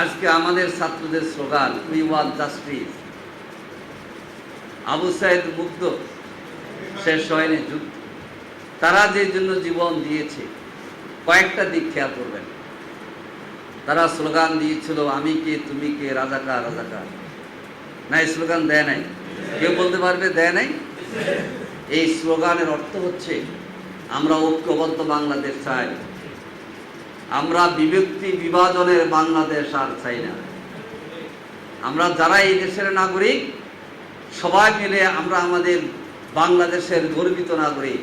আজকে আমাদের ছাত্রদের slogan we want justice Abu Sayeed Mugdho, শেষ হয়নি যুদ্ধ। তারা যে জন্য জীবন দিয়েছে, কয়েকটা দিক খেয়াল করবেন। তারা স্লোগান দিয়েছিল, আমি কে, তুমি কে, রাজাকার রাজাকার। না, এই স্লোগান দেয় নাই। কেউ বলতে পারবে, দেয় নাই? এই স্লোগানের অর্থ হচ্ছে, আমরা ঐক্যবদ্ধ বাংলাদেশ চাই। আমরা বিভক্তি বিভাজনের বাংলাদেশ আর চাই না। আমরা যারা এই দেশের নাগরিক, সবাই মিলে আমরা আমাদের বাংলাদেশের গর্বিত নাগরিক।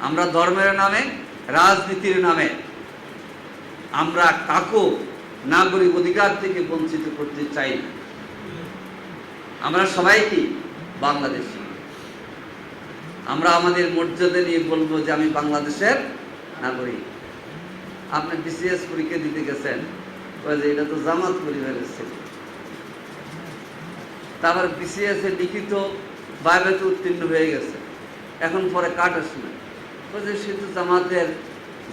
আমরা ধর্মের নামে, রাজনীতির নামে, আমরা কাকু নাগরিক অধিকার থেকে বঞ্চিত করতে চাই না। আমরা সবাই কি? বাংলাদেশি। আমরা আমাদের মর্যাদা নিয়ে বলব যে আমি বাংলাদেশের নাগরিক। আপনি বিসিএস পরীক্ষা দিতে গেছেন যে এটা তো জামাত পরিবারের ছেলে। তারপর বিসিএস এ লিখিত বাইবেতে উত্তীর্ণ হয়ে গেছে। এখন পরে কাট আসে না ওই যে সে তো জামাতের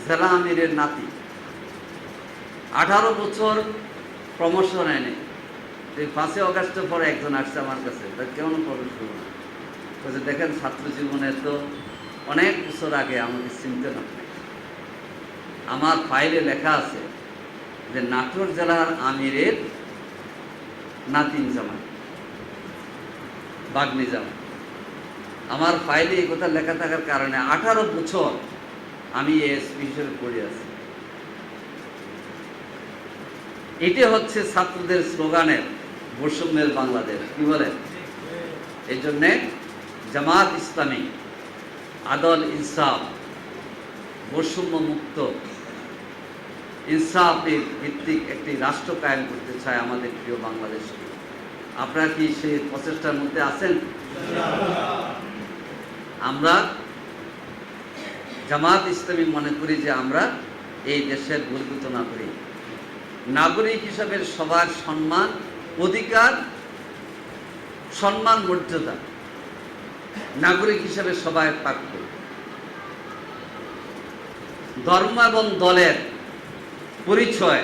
জেলা আমিরের নাতি। আঠারো বছর প্রমোশন এনে এই পাঁচই অগাস্টের পরে একজন আসছে আমার কাছে। তা কেমন প্রবেশ না বলছে দেখেন ছাত্র জীবনে তো অনেক বছর আগে আমাকে চিনতে না আমার ফাইলে লেখা আছে যে নাটোর জেলার আমিরের নাতিন জামাই, বাগনি জামাই। আমার ফাইলে এই কথা লেখা থাকার কারণে আঠারো বছর আমি এসপি হিসেবে পড়ে আছি। এটি হচ্ছে ছাত্রদের স্লোগানের বৈষম্যের বাংলাদেশ, কি বলেন? এই জন্যে জামাত ইসলামী আদল ইনসাফ বৈষম্য মুক্ত ইনসাফের ভিত্তিক একটি রাষ্ট্র কায়েম করতে চায় আমাদের প্রিয় বাংলাদেশকে আপনারা কি সেই প্রচেষ্টার মধ্যে আছেন? আমরা জামাত ইসলামী মনে করি যে আমরা এই দেশের গর্বিত নাগরিক নাগরিক হিসাবে সবার সম্মান, অধিকার, সম্মান, মর্যাদা নাগরিক হিসাবে সবাই প্রাপ্য ধর্ম এবং দলের পরিচয়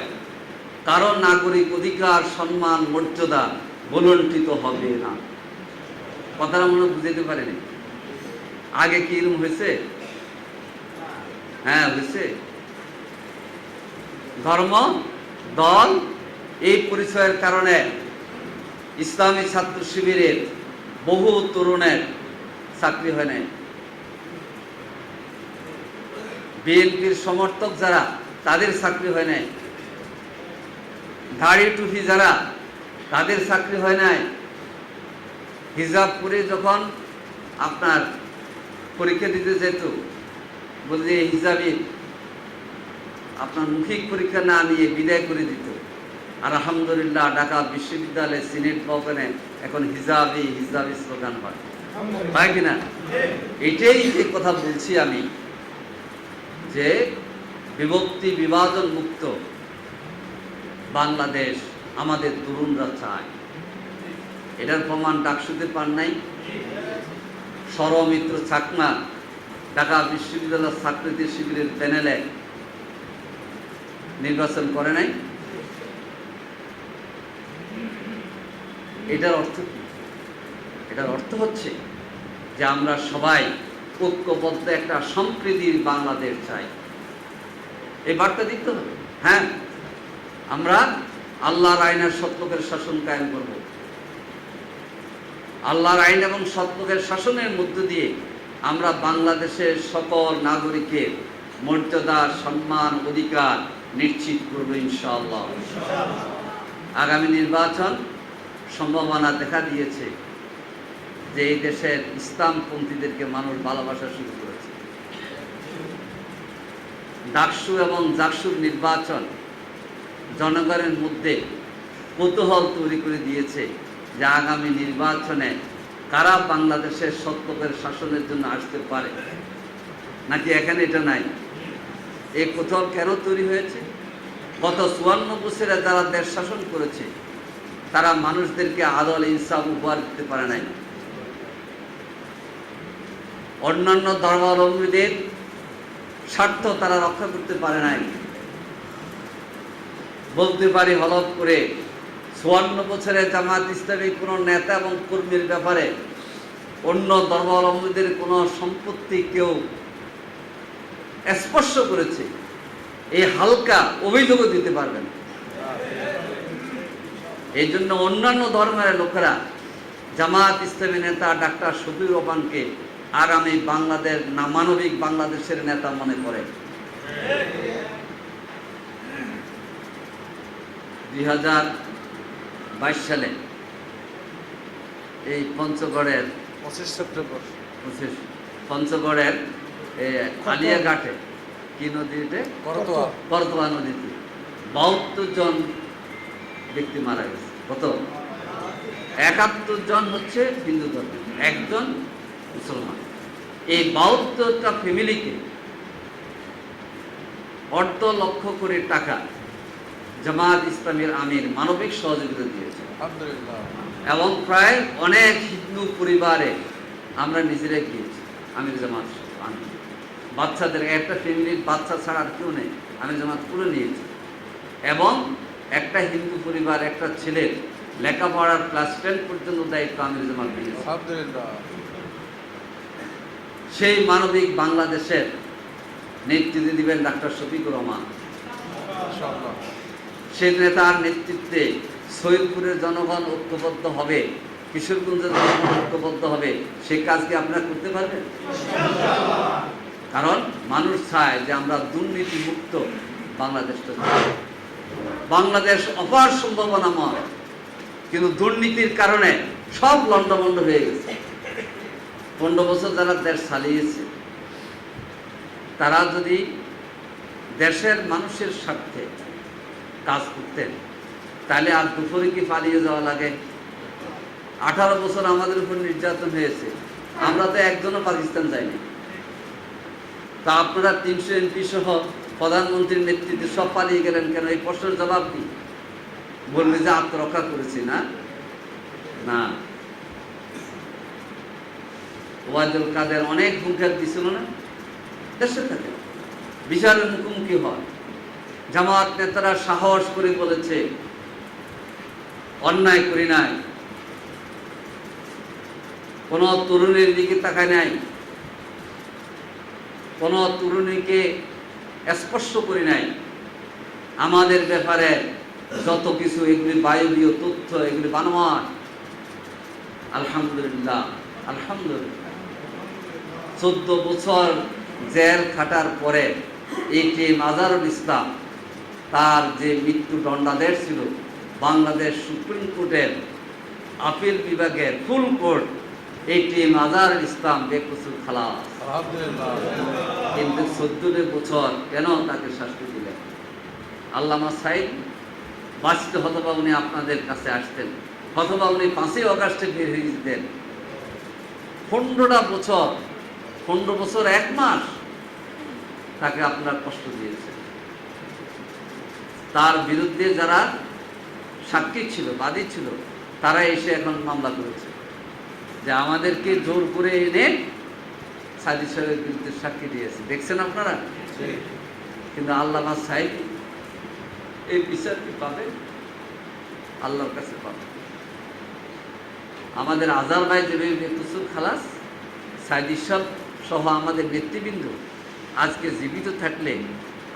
কারও নাগরিক অধিকার, সম্মান, মর্যাদা বলন্টিত হবে না। কথাটা মনে বুঝাইতে পারেনি? আগে কি এরকম হয়েছে? হ্যাঁ হয়েছে। ধর্ম, দল, এই পরিচয়ের কারণে ইসলামী ছাত্র শিবিরের বহু তরুণের চাকরি হয় নাই। বিএনপির সমর্থক যারা তাদের চাকরি হয় নাই। দাড়ি টুপি যারা তাদের চাকরি হয় নাই। হিজাব পরে যখন আপনার পরীক্ষা দিতে যেত বলছে হিজাবি আপনার মৌখিক পরীক্ষা না নিয়ে বিদায় করে দিত। আর আলহামদুলিল্লাহ ঢাকা বিশ্ববিদ্যালয়ে সিনেট ভবনে এখন হিজাবি হিজাবি স্লোগান হয়। হয় কিনা এটাই যে কথা বলছি আমি যে বিভক্তি বিভাজন মুক্ত। বাংলাদেশ আমাদের তরুণরা চায়। এটার প্রমাণ ডাকসুতে পান নাই? সরমিত্র চাকমা, ঢাকা বিশ্ববিদ্যালয়ের ছাত্রীদের শিবিরের প্যানেলে নির্বাচন করে নাই? এটার অর্থ কি? এটার অর্থ হচ্ছে যে আমরা সবাই ঐক্যবদ্ধ একটা সম্প্রীতির বাংলাদেশ চাই। এই বার্তা দিতে হবে। হ্যাঁ আমরা আল্লাহর আইনের সত্যকের শাসন কায়েম করব। আল্লাহর আইন এবং সত্যকের শাসনের মধ্য দিয়ে আমরা বাংলাদেশের সকল নাগরিকের মর্যাদা, সম্মান, অধিকার নিশ্চিত করব ইনশাআল্লাহ। আগামী নির্বাচন সম্ভাবনা দেখা দিয়েছে যে এই দেশের ইসলামপন্থীদেরকে মানুষ ভালোবাসা শুরু করেছে। ডাকসু এবং জাকসুর নির্বাচন জনগণের মধ্যে কৌতূহল তৈরি করে দিয়েছে যে আগামী নির্বাচনে কারা বাংলাদেশের সত্যকের শাসনের জন্য আসতে পারে। নাকি এখানে এটা নাই? এই কৌতূহল কেন তৈরি হয়েছে? গত চুয়ান্ন বছরে যারা দেশ শাসন করেছে, তারা মানুষদেরকে আদল, ইনসাফ উপহার দিতে পারে নাই। অন্যান্য ধর্মাবলম্বীদের স্বার্থ তারা রক্ষা করতে পারে নাই। বলতে পারি হলফ করে, চুয়ান্ন বছরে জামাত ইসলামী কোনো নেতা এবং কর্মীর ব্যাপারে অন্য ধর্মাবলম্বীদের কোনো সম্পত্তি কেউ স্পর্শ করেছে, এই হালকা অভিযোগও দিতে পারবেন এই জন্য অন্যান্য ধর্মের লোকেরা জামাত ইসলামী নেতা ডাক্তার শফিউর রহমানকে আগামী বাংলাদেশ না মানবিক বাংলাদেশের নেতা মনে করে দুই হাজার বাইশ সালে এই পঞ্চগড়ের পঁচিশ সেপ্টেম্বর। পঁচিশ পঞ্চগড়ের এ, আলিয়াঘাটে কি নদীতে? করতোয়া। করতোয়া নদীতে বাহাত্তর জন ব্যক্তি মারা গেছে। কত? একাত্তর জন হচ্ছে হিন্দু ধর্ম একজন মুসলমান। এই বাহাত্তরটা ফ্যামিলিকে অর্ধ লক্ষ কোটি টাকা জামাত ইসলামের আমির মানবিক সহযোগিতা দিয়েছে। এবং প্রায় অনেক হিন্দু পরিবারে আমরা নিজেরাই গিয়েছি আমির জামাত আমি বাচ্চাদের একটা ফ্যামিলির বাচ্চা ছাড়া আর কেউ নেই আমির জামাত তুলে নিয়েছি। এবং একটা হিন্দু পরিবার একটা ছেলের লেখাপড়ার ক্লাস টেন পর্যন্ত দায়িত্ব আমির জামাত আলহামদুলিল্লাহ। সেই মানবিক বাংলাদেশের নেতৃত্বে দিবেন ডাক্তার শফিকুর রহমান। সেই নেতার নেতৃত্বে সৈয়দপুরের জনগণ ঐক্যবদ্ধ হবে কিশোরগঞ্জের জনগণ ঐক্যবদ্ধ হবে সে কাজ কি আপনারা করতে পারবেন? কারণ মানুষ চায় যে আমরা দুর্নীতি মুক্ত বাংলাদেশটা বাংলাদেশ অপার সম্ভাবনাময় কিন্তু দুর্নীতির কারণে সব লণ্ডভণ্ড হয়ে গেছে। পনেরো বছর যারা দেশ চালিয়েছে, তারা যদি দেশের মানুষের স্বার্থে কাজ করতেন, তাহলে আর দুপুরে কি পালিয়ে যাওয়া লাগে? আঠারো বছর আমাদের উপর নির্যাতন হয়েছে, আমরা তো একজনও পাকিস্তান যাইনি। তা আপনারা তিনশো এমপি সহ প্রধানমন্ত্রীর নেতৃত্বে সব পালিয়ে গেলেন কেন? এই প্রশ্নের জবাব কি? বললে যে আত্মরক্ষা করেছি না? না। ওয়াজুল কাদের অনেক হুঙ্কার দিছিল না? দেশে থাকে। বিচারের মুখোমুখি হয়? জামাত নেতারা সাহস করে বলেছে, অন্যায় করি নাই। কোন তরুণীর দিকে তাকায় নাই। কোন তরুণীকে স্পর্শ করি নাই। আমাদের ব্যাপারে যত কিছু এগুলি বায়বীয় তথ্য, এগুলি বানোয়ার আলহামদুলিল্লাহ আলহামদুলিল্লাহ। চোদ্দ বছর জেল খাটার পরে এটি মাজারুল ইসলাম তার যে মৃত্যু দণ্ডাদেশ ছিল বাংলাদেশ সুপ্রিম কোর্টের আপিল বিভাগের ফুল কোর্ট এটি মাজারুল ইসলাম বেকসুর খালাস। কিন্তু চোদ্দ বছর কেন তাকে শাস্তি দিলেন? আল্লামা সাইদ বাঁচিত হতবা উনি আপনাদের কাছে আসতেন। হতবা উনি পাঁচই অগাস্টে বের হয়ে যেতেন পনেরোটা বছর পনেরো বছর এক মাস তাকে আপনার কষ্ট দিয়েছে। তার বিরুদ্ধে যারা সাক্ষী ছিল বাদী ছিল তারা এসে এখন মামলা করেছে। যে আমাদেরকে জোর করে এনে সাদি সাহেবের বিরুদ্ধে সাক্ষী দিয়েছে। দেখছেন আপনারা? কিন্তু আল্লামা সাহেব এই বিচার কি পাবে আল্লাহর কাছে পাবে আমাদের আজার ভাই যেভাবে খালাস সাইদি সব সহ আমাদের নেতৃবৃন্দ। আজকে জীবিত থাকলে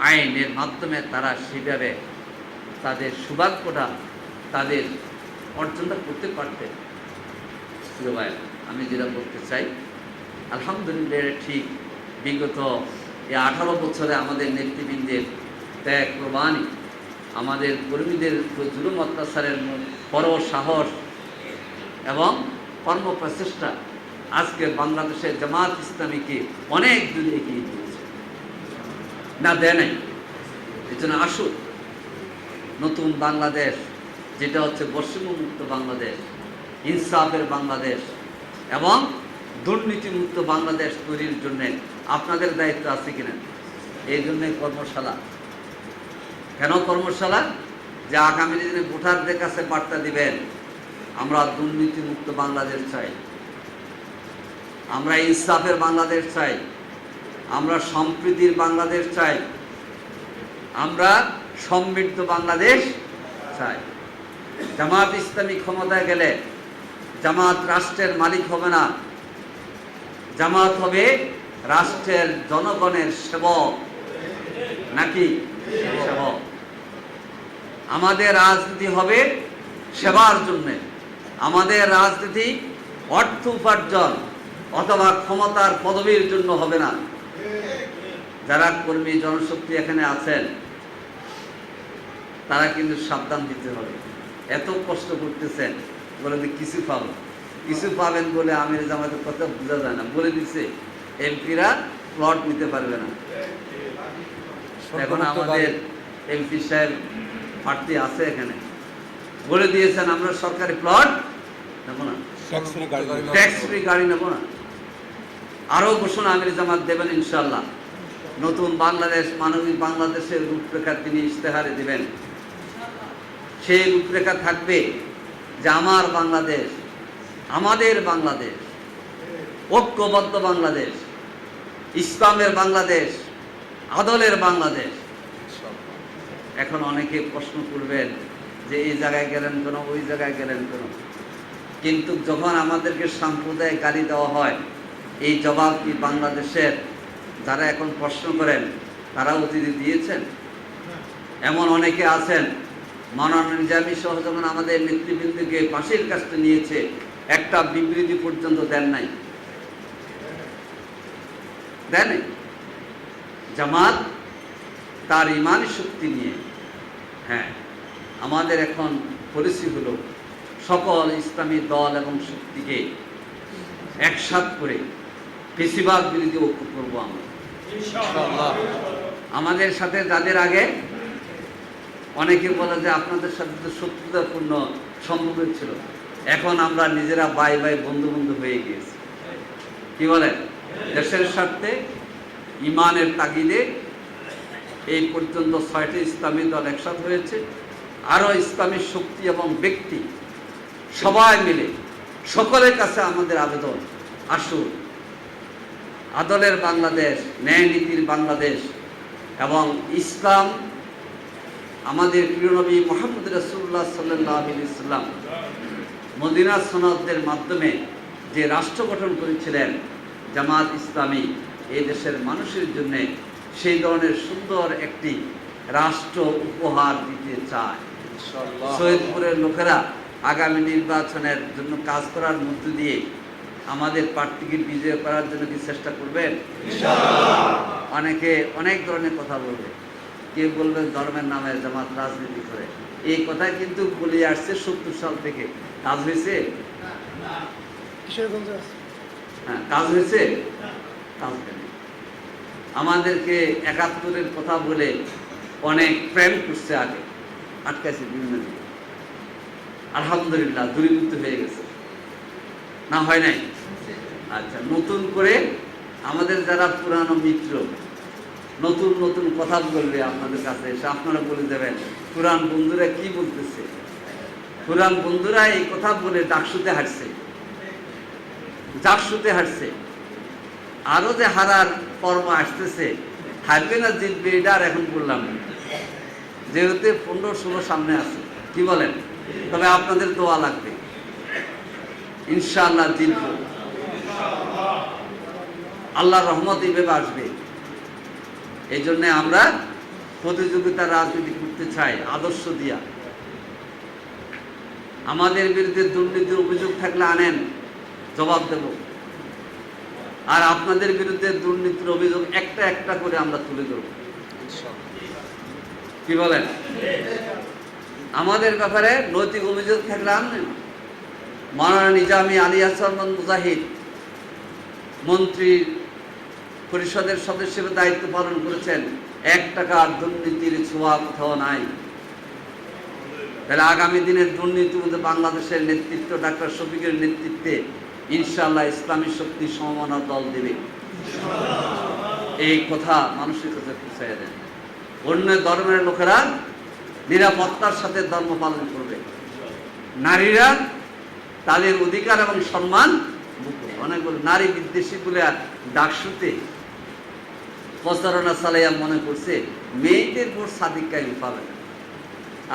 আইনের মাধ্যমে তারা সেভাবে তাদের সৌভাগ্যটা তাদের অর্জনটা করতে প্রিয় আমি যেটা বলতে চাই, আলহামদুলিল্লাহ ঠিক বিগত এই আঠারো বছরে আমাদের নেতৃবৃন্দের ত্যাগ কোরবানি, আমাদের কর্মীদের জুলুম, অত্যাচারের পর সাহস এবং কর্ম প্রচেষ্টা আজকে বাংলাদেশের জামাত ইসলামীকে অনেক দূরে এগিয়ে দিয়েছে। না, দেয় নাই। এই জন্য আসুন, নতুন বাংলাদেশ, যেটা হচ্ছে বৈষম্যমুক্ত বাংলাদেশ, ইনসাফের বাংলাদেশ এবং দুর্নীতিমুক্ত বাংলাদেশ তৈরির জন্য আপনাদের দায়িত্ব আছে কিনা? এই জন্যে কর্মশালা। কেন কর্মশালা? যে আগামী দিনে ভোটারদের কাছে বার্তা দিবেন, আমরা দুর্নীতিমুক্ত বাংলাদেশ চাই। আমরা ইনসাফের বাংলাদেশ চাই, আমরা সম্প্রীতির বাংলাদেশ চাই, আমরা সমৃদ্ধ বাংলাদেশ চাই। জামাত ইসলামী ক্ষমতায় গেলে জামাত রাষ্ট্রের মালিক হবে না, জামাত হবে রাষ্ট্রের জনগণের সেবক। নাকি? সেবক। আমাদের রাজনীতি হবে সেবার জন্যে। আমাদের রাজনীতি অর্থ উপার্জন। অথবা ক্ষমতার পদবীর জন্য হবে না। যারা কর্মী জনশক্তি এখানে আছেন তারা কিন্তু সাবধান দিতে হবে। এত কষ্ট করতেছেন বলে যে কিছু পাবেন কিছু পাবেন বলে আমির জামাতের কথা বোঝা যায় না। বলে দিচ্ছে এমপিরা প্লট নিতে পারবে না। এখন আমাদের এমপি সাহেব প্রার্থী আছে এখানে। বলে দিয়েছেন আমরা সরকারি প্লট নেব না। ট্যাক্স ফ্রি গাড়ি নেব না। আরও ঘোষণা আমির জামাত দেবেন ইনশাল্লাহ নতুন বাংলাদেশ, মানবিক বাংলাদেশের রূপরেখা তিনি ইশতেহারে দিবেন। সেই রূপরেখা থাকবে যে আমার বাংলাদেশ, আমাদের বাংলাদেশ, ঐক্যবদ্ধ বাংলাদেশ, ইসলামের বাংলাদেশ, আদলের বাংলাদেশ। এখন অনেকে প্রশ্ন করবেন যে এই জায়গায় গেলেন কেন, ওই জায়গায় গেলেন কেন? কিন্তু যখন আমাদেরকে সাম্প্রদায়িক গালি দেওয়া হয় এই জবাব কি বাংলাদেশের যারা এখন প্রশ্ন করেন তারা অতিথি দিয়েছেন? এমন অনেকে আছেন মানানা নিজামী সহ যখন আমাদের নেতৃবৃন্দকে পাশের কাছে নিয়েছে, একটা বিবৃতি পর্যন্ত দেন নাই। দেন জামাত তার ইমান শক্তি নিয়ে হ্যাঁ আমাদের এখন পলিসি হলো সকল ইসলামী দল এবং শক্তিকে একসাথ করে বেশিরভাগ বিরোধী ঐক্য করব আমরা। আমাদের সাথে যাদের আগে অনেকে বলে যে আপনাদের সাথে তো শত্রুতাপূর্ণ সম্পর্ক ছিল। এখন আমরা নিজেরা বাই বাই বন্ধু বন্ধু হয়ে গিয়েছি। কি বলেন? দেশের স্বার্থে ইমানের তাগিদে এই পর্যন্ত ছয়টি ইসলামী দল একসাথ হয়েছে। আরও ইসলামী শক্তি এবং ব্যক্তি সবাই মিলে সকলের কাছে আমাদের আবেদন। আসুন। আদলের বাংলাদেশ ন্যায় নীতির বাংলাদেশ এবং ইসলাম আমাদের প্রিয় নবী মোহাম্মদ রসুল্লাহ সাল্লাহ ইসলাম মদিনা সনদদের মাধ্যমে যে রাষ্ট্র গঠন করেছিলেন জামাত ইসলামী এই দেশের মানুষের জন্য সেই ধরনের সুন্দর একটি রাষ্ট্র উপহার দিতে চায়। সৈয়দপুরের লোকেরা আগামী নির্বাচনের জন্য কাজ করার মধ্য দিয়ে আমাদের প্রার্থীকে বিজয় করার জন্য কি চেষ্টা করবেন? অনেকে অনেক ধরনের কথা বলবে। কে বলবেন ধর্মের নামে জামাত রাজনীতি করে। এই কথাই কিন্তু বলে আসছে সত্তর সাল থেকে। কাজ হয়েছে? হ্যাঁ কাজ হয়েছে? কাজ আমাদেরকে একাত্তরের কথা বলে অনেক প্রেম করছে আগে। আটকাইছে বিভিন্ন দিকে। আলহামদুলিল্লাহ দূরীভূত হয়ে গেছে। না হয় নাই? আচ্ছা নতুন করে আমাদের যারা পুরানো মিত্র, নতুন নতুন কথা বলবে আপনাদের কাছে এসে আপনারা বলে দেবেন, পুরান বন্ধুরা কি বলতেছে? পুরান বন্ধুরা এই কথা বলে ডাকসুতে হাঁটছে। জাকসুতে হাঁটছে। আরও যে হারার কর্ম আসতেছে, হারবে না, জিতবে, এটা আর এখন বললাম না। যেহেতু পনেরো, ষোলো সামনে আছে, কি বলেন? তবে আপনাদের দোয়া লাগবে। ইনশাআল্লাহ জিতব। আল্লাহ রহমত এইভাবে আসবে। এই জন্যে আমরা প্রতিযোগিতার রাজনীতি করতে চাই, আদর্শ দিয়া। আমাদের বিরুদ্ধে দুর্নীতির অভিযোগ থাকলে আনেন, জবাব দেব। আর আপনাদের বিরুদ্ধে দুর্নীতির অভিযোগ একটা একটা করে আমরা তুলে ধরব। কি বলেন? আমাদের ব্যাপারে নৈতিক অভিযোগ থাকলে আনেন। মাওলানা নিজামী আলী মুজাহিদ, মন্ত্রী পরিষদের সদস্য হিসেবে দায়িত্ব পালন করেছেন। এক টাকার দুর্নীতির ছোঁয়া কোথাও নাই। তাহলে আগামী দিনের দুর্নীতির মধ্যে বাংলাদেশের নেতৃত্ব ডাক্তার শফিকের নেতৃত্বে ইনশাআল্লাহ ইসলামী শক্তি সমমানা দল দেবে। এই কথা মানুষের কাছে পৌঁছায় দেন। অন্য ধর্মের লোকেরা নিরাপত্তার সাথে ধর্ম পালন করবে। নারীরা তাদের অধিকার এবং সম্মান। অনেক নারী বিদ্বেষী বলে ডাকসুতে প্রচারণা চালাইয়া মনে করছে মেয়েদের ভোট সাদিক কাইম পাবে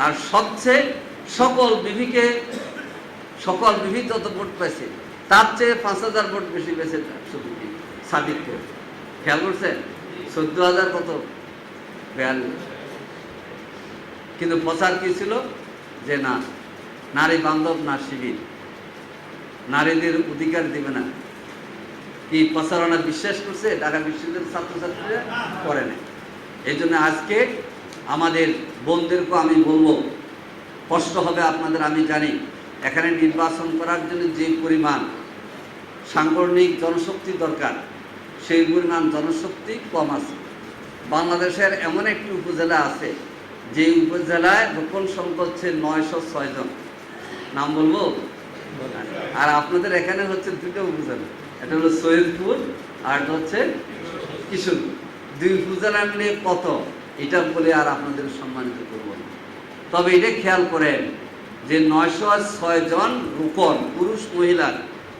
আর সবচেয়ে সকল বিভিকে সকল বিভি যত ভোট পাইছে, তার চেয়ে পাঁচ হাজার ভোট বেশি পেয়েছে সাদিককে খেয়াল করছেন? চোদ্দ হাজার কত? বিয়াল্লিশ। কিন্তু প্রচার কি ছিল? যে না, নারী বান্ধব, না শিবির। নারীদের অধিকার দিবে না। কি প্রচারণা বিশ্বাস করছে, ঢাকা বিশ্ববিদ্যালয়ের ছাত্রছাত্রীরা করে না এই জন্য আজকে আমাদের বোনদেরকে আমি বলব, কষ্ট হবে আপনাদের, আমি জানি। এখানে নির্বাচন করার জন্য যে পরিমাণ সাংগঠনিক জনশক্তি দরকার, সেই পরিমাণ জনশক্তি কম আছে। বাংলাদেশের এমন একটি উপজেলা আছে, যে উপজেলায় রোপণ সংখ্যা হচ্ছে নয়শো ছয়জন নাম বলব? আর আপনাদের এখানে হচ্ছে দুটো উপজেলা। এটা হলো সৈয়দপুর, আর হচ্ছে কিশোরপুর। দুই উপজেলা মিলে কত? এটা বলে আর আপনাদের সম্মানিত করব না। তবে এটা খেয়াল করেন যে নয়শো আর ছয় জন রোপণ পুরুষ মহিলার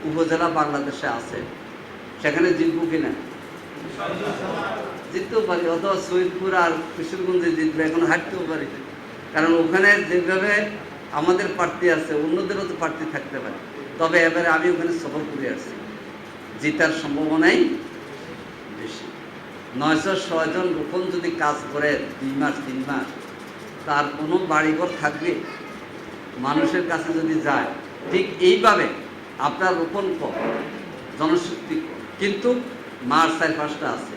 উপজেলা বাংলাদেশে আছে। সেখানে জিতবো কিনা? জিততেও পারি, অথবা সৈয়দপুর আর কিশোরগঞ্জে জিতবে, এখন হাঁটতেও পারি। কারণ ওখানে যেভাবে আমাদের প্রার্থী আছে, অন্যদেরও তো প্রার্থী থাকতে পারে। তবে এবারে আমি ওখানে সফর করে আসছি। জিতার সম্ভাবনাই বেশি। নয়শো ছয়জন রোপণ যদি কাজ করে দুই মাস, তিন মাস, তার কোনো বাড়িঘর থাকবে? মানুষের কাছে যদি যায়, ঠিক এইভাবে আপনার রোপণ কম জনশক্তি কম কিন্তু মার চার পাঁচটা আছে।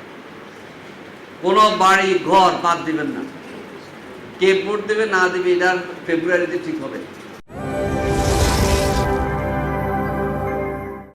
কোনো বাড়ি ঘর বাদ দিবেন না। কে ভোট দেবে না দেবে, এটা ফেব্রুয়ারিতে ঠিক হবে।